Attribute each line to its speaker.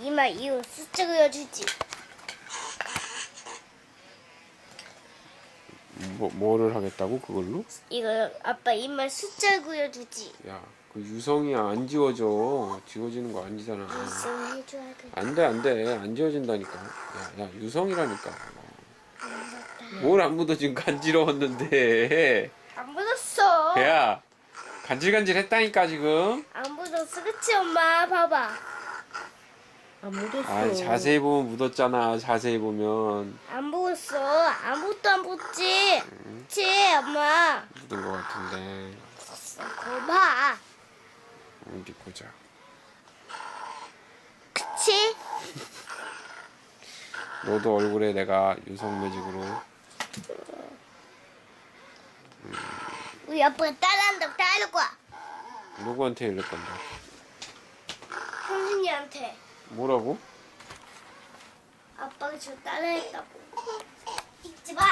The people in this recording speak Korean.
Speaker 1: 이마 이후 숫자 그려주지.
Speaker 2: 뭐 뭐를 하겠다고 그걸로?
Speaker 1: 이거 아빠 이마 숫자 그려주지.
Speaker 2: 야, 그 유성이 안 지워져. 지워지는 거 아니잖아.
Speaker 1: 무슨 해줘야 돼?
Speaker 2: 안 돼, 안 돼. 안 지워진다니까. 야, 야, 유성이라니까. 뭘 안 묻어 지금 간지러웠는데.
Speaker 1: 안 묻었어.
Speaker 2: 야, 간질간질 했다니까 지금.
Speaker 1: 안 묻었어, 그치 엄마? 봐봐.
Speaker 3: 안 묻었어.
Speaker 2: 아, 자세히 보면 묻었잖아. 자세히 보면
Speaker 1: 안 묻었어. 아무것도 안 묻지. 그치 엄마?
Speaker 2: 묻은 것 같은데.
Speaker 1: 거봐.
Speaker 2: 어디 보자.
Speaker 1: 그치?
Speaker 2: 너도 얼굴에 내가 유성 매직으로
Speaker 1: 우리 아빠가 따라한다고 따를 거야.
Speaker 2: 누구한테 일릴 건데?
Speaker 1: 형준이한테.
Speaker 2: 뭐라고?
Speaker 1: 아빠가 저 따라했다고. 잊지 마.